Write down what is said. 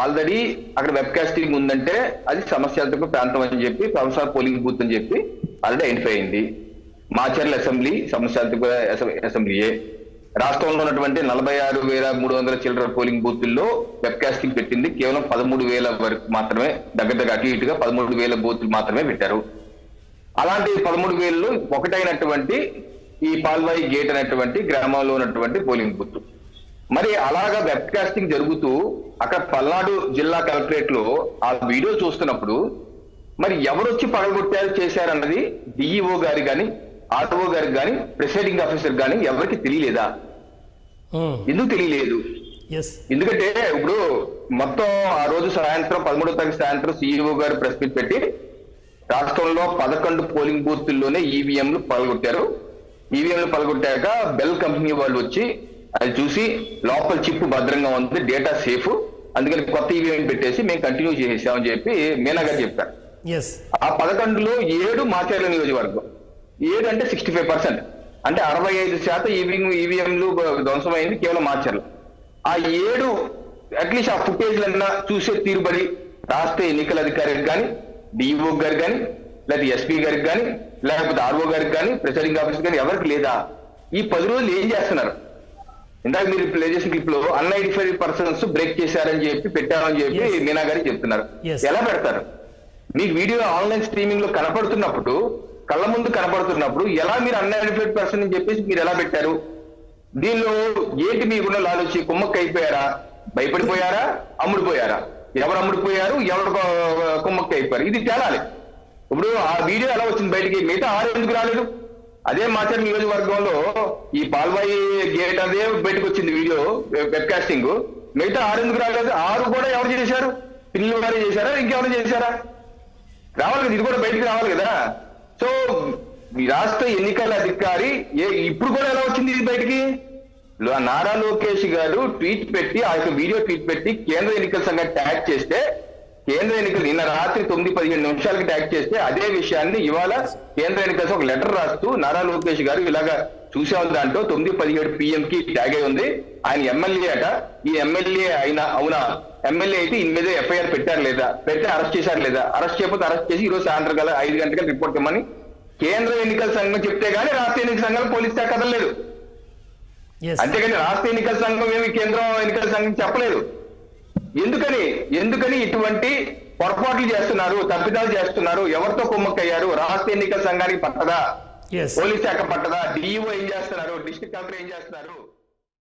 Already అక్కడ web casting ఉందంటే అది సమస్యాత్మక ప్రాంతం అని చెప్పి ప్రొఫెషనల్ పోలింగ్ బూత్ అని చెప్పి ఆల్రెడీ ఐడెంటిఫై అయింది. మాచర్ల అసెంబ్లీ సమస్యాత్మక అసెంబ్లీయే రాష్ట్రంలో ఉన్నటువంటి నలభై ఆరు వేల మూడు వందల చిల్లర పోలింగ్ బూతుల్లో వెబ్ కాస్టింగ్ పెట్టింది. కేవలం పదమూడు వేల వరకు మాత్రమే దగ్గర దగ్గర అటు ఇటుగా పదమూడు వేల బూతులు మాత్రమే పెట్టారు. అలాంటి పదమూడు వేలలో ఒకటైనటువంటి ఈ పాల్వాయి గేట్ అనేటువంటి గ్రామంలో ఉన్నటువంటి పోలింగ్ బూత్ మరి అలాగా వెబ్ కాస్టింగ్ జరుగుతూ అక్కడ పల్నాడు జిల్లా కలెక్టరేట్లో ఆ వీడియో చూస్తున్నప్పుడు మరి ఎవరు వచ్చి పగలగొట్టారు చేశారన్నది డిఈఓ గారి కానీ ఆర్ఓ గారికి కానీ ప్రిసైడింగ్ ఆఫీసర్ కానీ ఎవరికి తెలియలేదా? ఎందుకు తెలియలేదు? ఎందుకంటే ఇప్పుడు మొత్తం ఆ రోజు సాయంత్రం పదమూడో తారీఖు సాయంత్రం సీఈఓ గారు ప్రెస్ మీట్ పెట్టి రాష్ట్రంలో పదకొండు పోలింగ్ బూత్ల్లోనే ఈవీఎంలు పగలగొట్టారు. ఈవీఎంలు పగలగొట్టాక బెల్ కంపెనీ వాళ్ళు వచ్చి అది చూసి లోపల చిప్ భద్రంగా ఉంది డేటా సేఫ్ అందుకని కొత్త ఈవీఎం పెట్టేసి మేము కంటిన్యూ చేసామని చెప్పి మీనా గారు చెప్పారు. ఆ పదకొండులో ఏడు మాచర్ల నియోజకవర్గం. ఏడు అంటే సిక్స్టీ ఫైవ్ పర్సెంట్ అంటే అరవై ఐదు శాతం ఈవీఎం ఈవీఎంలు ధ్వంసమైంది కేవలం మాచర్ల. ఆ ఏడు అట్లీస్ట్ ఆ ఫుటేజ్లన్నా చూసే తీరుబడి రాష్ట్ర ఎన్నికల అధికారికి కానీ డిఓ గారికి కానీ లేదా ఎస్పీ గారికి కానీ లేకపోతే ఆర్ఓ గారికి కానీ ప్రిసైడింగ్ ఆఫీసర్ కానీ ఎవరికి లేదా? ఈ పది రోజులు ఏం చేస్తున్నారు? ఇందాక మీరు ప్లే చేసిన క్లిప్లో అన్ఐడెంటిఫైడ్ పర్సన్స్ బ్రేక్ చేశారని చెప్పి పెట్టారని చెప్పి. మీనా గారు చెప్తున్నారు. ఎలా పెడతారు? మీకు వీడియో ఆన్లైన్ స్ట్రీమింగ్లో కనపడుతున్నప్పుడు కళ్ళ ముందు కనపడుతున్నప్పుడు ఎలా మీరు అన్ఐడెంటిఫైడ్ పర్సన్ అని చెప్పేసి మీరు ఎలా పెట్టారు? దీనిలో ఏంటి మీకున్న లాలొచ్చి కుమ్మక్క అయిపోయారా భయపడిపోయారా? అమ్ముడిపోయారా? ఎవరు అమ్ముడిపోయారు? ఎవరు కుమ్మక్క అయిపోయారు ఇది తేలాలి. ఇప్పుడు ఆ వీడియో ఎలా వచ్చింది బయటికి? మిగతా ఆరు ఎందుకు రాలేదు? అదే మాచర్ నియోజకవర్గంలో ఈ పాల్వాయి గేట్ అదే బయటకు వచ్చింది వీడియో వెబ్కాస్టింగ్ మిగతా ఆరు ఎందుకు రాలేదు? ఆరు కూడా ఎవరు చేశారు? పిల్లలు వారే చేశారా? ఇంకెవరు చేశారా? రావాలి కదా ఇది కూడా బయటికి రావాలి కదా. సో రాష్ట్ర ఎన్నికల అధికారి ఏ ఇప్పుడు కూడా ఎలా వచ్చింది ఇది బయటికి? నారా లోకేష్ గారు ట్వీట్ పెట్టి ఆ యొక్క వీడియో ట్వీట్ పెట్టి కేంద్ర ఎన్నికల సంఘం ట్యాగ్ చేస్తే కేంద్ర ఎన్నికలు నిన్న రాత్రి తొమ్మిది పదిహేను నిమిషాలకి ట్యాగ్ చేస్తే అదే విషయాన్ని ఇవాళ కేంద్ర ఎన్నికల ఒక లెటర్ రాస్తూ నారా లోకేష్ గారు ఇలాగా చూసాం దాంట్లో తొమ్మిది పదిహేడు పిఎం కి ట్యాగ్ అయి ఉంది. ఆయన ఎమ్మెల్యే అట. ఈ ఎమ్మెల్యే అయినా అవునా? ఎమ్మెల్యే అయితే ఇన్ మీద ఎఫ్ఐఆర్ పెట్టారు లేదా? పెడితే అరెస్ట్ చేశారు లేదా? అరెస్ట్ చేయకపోతే అరెస్ట్ చేసి ఈ రోజు సాయంత్రం గల ఐదు గంటలకు రిపోర్ట్ ఇవ్వమని కేంద్ర ఎన్నికల సంఘం చెప్తే గానీ రాష్ట్ర ఎన్నికల సంఘం పోలీస్ శాఖ కదలలేదు. ఎస్ అంతేగాని రాష్ట్ర ఎన్నికల సంఘం ఏమి కేంద్ర ఎన్నికల సంఘం చెప్పలేదు. ఎందుకని? ఎందుకని ఇటువంటి పొరపాట్లు చేస్తున్నారు తప్పిదాలు చేస్తున్నారు? ఎవరితో కుమ్మక్కయ్యారు? రాష్ట్ర ఎన్నికల సంఘానికి పట్టదా? పోలీస్ శాఖ పట్టదా? డిఈఓ ఏం చేస్తున్నారు? డిస్ట్రిక్ట్ కలెక్టర్ ఏం చేస్తున్నారు?